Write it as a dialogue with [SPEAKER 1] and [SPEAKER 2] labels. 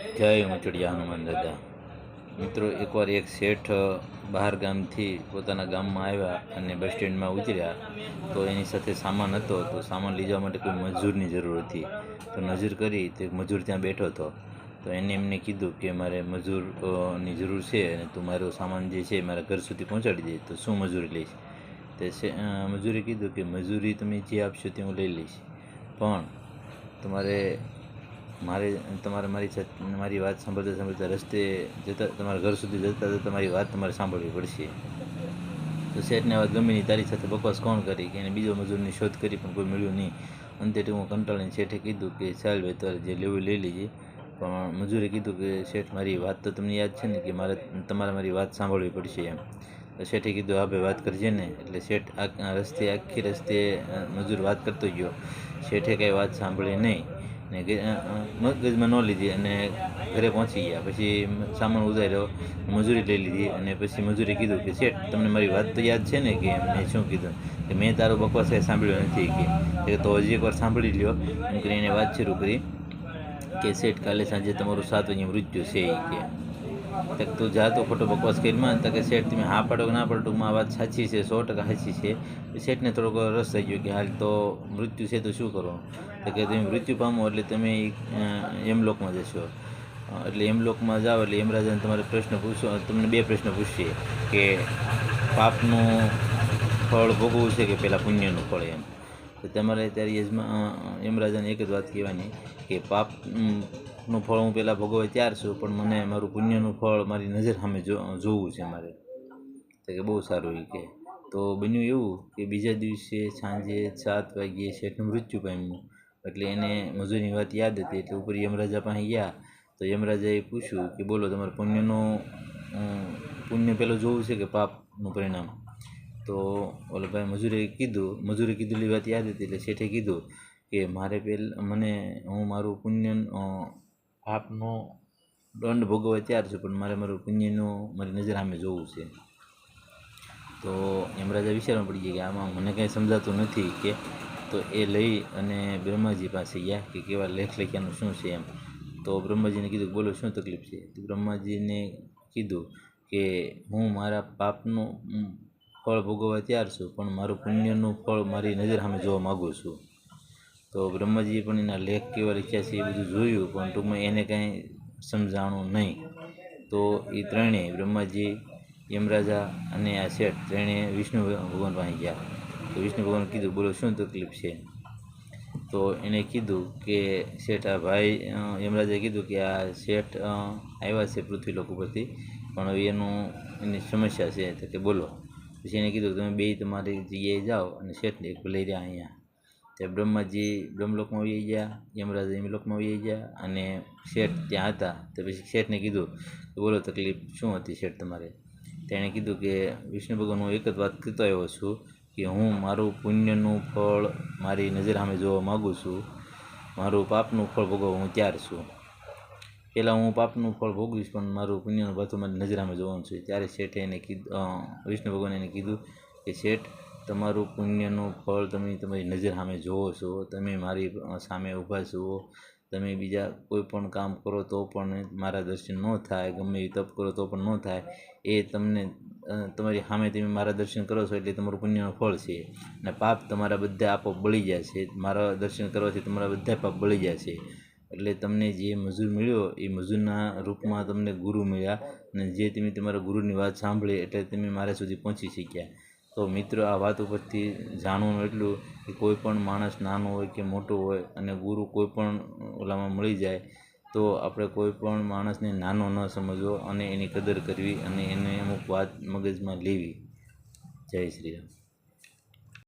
[SPEAKER 1] જય મચડિયા હનુમાન દાદા મિત્રો, એકવાર એક શેઠ બહાર ગામથી પોતાના ગામમાં આવ્યા અને બસ સ્ટેન્ડમાં ઉતર્યા તો એની સાથે સામાન હતો, તો સામાન લઈ માટે કોઈ મજૂરની જરૂર હતી. તો નજર કરી તો મજૂર ત્યાં બેઠો હતો. તો એને એમને કીધું કે, મારે મજૂરની જરૂર છે અને તું મારો સામાન જે છે મારા ઘર સુધી પહોંચાડી દે. તો શું મજૂરી લઈશ? તે મજૂરે કીધું કે, મજૂરી તમે જે આપશો તે હું લઈ લઈશ. પણ તમારે મારે, તમારે મારી મારી વાત સાંભળતા સાંભળતા રસ્તે જતા, તમારા ઘર સુધી જતા જતા તમારી વાત તમારે સાંભળવી પડશે. તો શેઠને વાત ગમે નહીં તારી સાથે બકવાસ કોણ કરી? કે એને બીજો મજૂરની શોધ કરી પણ કોઈ મળ્યું નહીં. અંતે હું કંટાળીને શેઠે કીધું કે, ચાલ ભાઈ, તારે જે લેવું લઈ લેજે. પણ મજૂરે કીધું કે, શેઠ, મારી વાત તો તમને યાદ છે ને, કે મારે, તમારે મારી વાત સાંભળવી પડશે એમ. તો શેઠે કીધું, હા ભાઈ, વાત કરજે ને. એટલે શેઠ આ રસ્તે, આખી રસ્તે મજૂર વાત કરતો ગયો. શેઠે કાંઈ વાત સાંભળી નહીં. ને મગજમાં ન લીધી અને ઘરે પહોંચી ગયા. પછી સામાન ઉતાર્યો મજૂરી લઈ લીધી અને પછી મજૂરી કીધું કે, શેઠ, તમને મારી વાત તો યાદ છે ને? કે મેં શું કીધું? કે, મેં તારો બકવાસ કાંઈ સાંભળ્યો નથી. કે તો હજી એકવાર સાંભળી લ્યો. એમ કરીને એને વાત શરૂ કરી કે, શેઠ, કાલે સાંજે તમારું સાત વાગે મૃત્યુ છે કે. તું જા તો ખોટો બકવાસ કરીમાં તો કે શેઠ તમે હા પાડો ના પાડો ટૂંકમાં વાત સાચી છે સો ટકા સાચી છે. શેઠને થોડોક રસ થઈ ગયો કે હાલ તો મૃત્યુ છે તો શું કરો? તો કે તમે મૃત્યુ પામો એટલે તમે અ, યમલોકમાં જશો. એટલે યમલોકમાં જાઓ એટલે યમરાજાને તમારે પ્રશ્ન પૂછો તમને બે પ્રશ્ન પૂછીએ કે પાપનું ફળ ભોગવવું છે કે પહેલાં પુણ્યનું ફળ એમ? તો તમારે ત્યારે યજમાન યમરાજાને એક જ વાત કહેવાની કે પાપનું ફળ હું પહેલાં ભોગવે તૈયાર છું પણ મને મારું પુણ્યનું ફળ મારી નજર સામે જોવું છે મારે. તો કે બહુ સારું એ કે. તો બન્યું એવું કે બીજા દિવસે સાંજે સાત વાગ્યે શેઠનું મૃત્યુ પામ્યું. એટલે એને મજૂરની વાત યાદ હતી, એટલે ઉપર યમરાજા પાસે ગયા. તો યમરાજાએ પૂછ્યું કે બોલો, તમારે પુણ્યનું પુણ્ય પહેલું જોવું છે કે પાપનું પરિણામ? તો ઓલો ભાઈ મજૂરે કીધું, મજૂરે કીધેલી વાત યાદ હતી એટલે શેઠે કીધું કે મારે પેલ, મને, હું મારું પુણ્ય પાપનો દંડ ભોગવવા તૈયાર છું, પણ મારે મારું પુણ્યનું મારી નજર સામે જોવું છે. તો એમ રાજા વિચારવા પડી ગયા કે આમાં મને કંઈ સમજાતું નથી કે, તો એ લઈ અને બ્રહ્માજી પાસે ગયા કે કેવા લેખ લખ્યાનું શું છે એમ. તો બ્રહ્માજીને કીધું બોલો, શું તકલીફ છે? તો બ્રહ્માજીને કીધું કે હું મારા પાપનું ફળ ભોગવવા તૈયાર છું, પણ મારું પુણ્યનું ફળ મારી નજર સામે જોવા માગું છું. તો બ્રહ્માજીએ પણ એના લેખ કેવા લખ્યા છે એ બધું જોયું, પણ ટૂંકમાં એને કાંઈ સમજાણું નહીં. તો એ ત્રણેય, બ્રહ્માજી, યમરાજા અને આ શેઠ, ત્રણેય વિષ્ણુ ભગવાન પાસે ગયા. તો વિષ્ણુ ભગવાન કીધું, બોલો, શું તકલીફ છે? તો એને કીધું કે, શેઠ, આ ભાઈ યમરાજાએ કીધું કે આ શેઠ આવ્યા છે પૃથ્વી લોક ઉપરથી, પણ એનું એની સમસ્યા છે. તો કે, બોલો. પછી એને કીધું તમે બે તમારી જગ્યાએ જાઓ અને શેઠને એક લઈ રહ્યા અહીંયા. તે બ્રહ્માજી બ્રહ્મલોકમાં આવી ગયા, યમરાજ યમલોકમાં આવી ગયા અને શેઠ ત્યાં હતા. તો પછી શેઠને કીધું કે બોલો તકલીફ શું હતી શેઠ તમારે? તેણે કીધું કે વિષ્ણુ ભગવાન, હું એક જ વાત કરતો આવ્યો છું કે હું મારું પુણ્યનું ફળ મારી નજર સામે જોવા માગું છું. મારું પાપનું ફળ ભોગવવા હું તૈયાર છું. પહેલાં હું પાપનું ફળ ભોગવીશ, પણ મારું પુણ્યનું પાછું મારી નજરામાં જોવાનું છે. ત્યારે શેઠે એને કીધું વિષ્ણુ ભગવાને એને કીધું કે, શેઠ, તમારું પુણ્યનું ફળ તમે તમારી નજર સામે જોવો છો. તમે મારી સામે ઊભા છો. તમે બીજા કોઈ પણ કામ કરો તો પણ મારા દર્શન ન થાય. ગમે એ તપ કરો તો પણ ન થાય. એ તમને તમારી સામે તમે મારા દર્શન કરો છો એટલે તમારું પુણ્યનું ફળ છે. અને પાપ તમારા બધા આપો બળી જાય છે. મારા દર્શન કરવાથી તમારા બધા પાપ બળી જાય છે. એટલે તમને જે મજૂર મળ્યો, એ મજૂરના રૂપમાં તમને ગુરુ મળ્યા અને જે તમે તમારા ગુરુની વાત સાંભળી એટલે તમે મારા સુધી પહોંચી શક્યા. તો મિત્રો, આ વાત ઉપરથી જાણવાનું એટલું કે કોઈ પણ માણસ નાનો હોય કે મોટો હોય અને ગુરુ કોઈ પણ ઓલામાં મળી જાય, તો આપણે કોઈ પણ માણસને નાનો ન સમજવો અને એની કદર કરવી અને એને અમુક વાત મગજમાં લેવી. જય શ્રી રામ.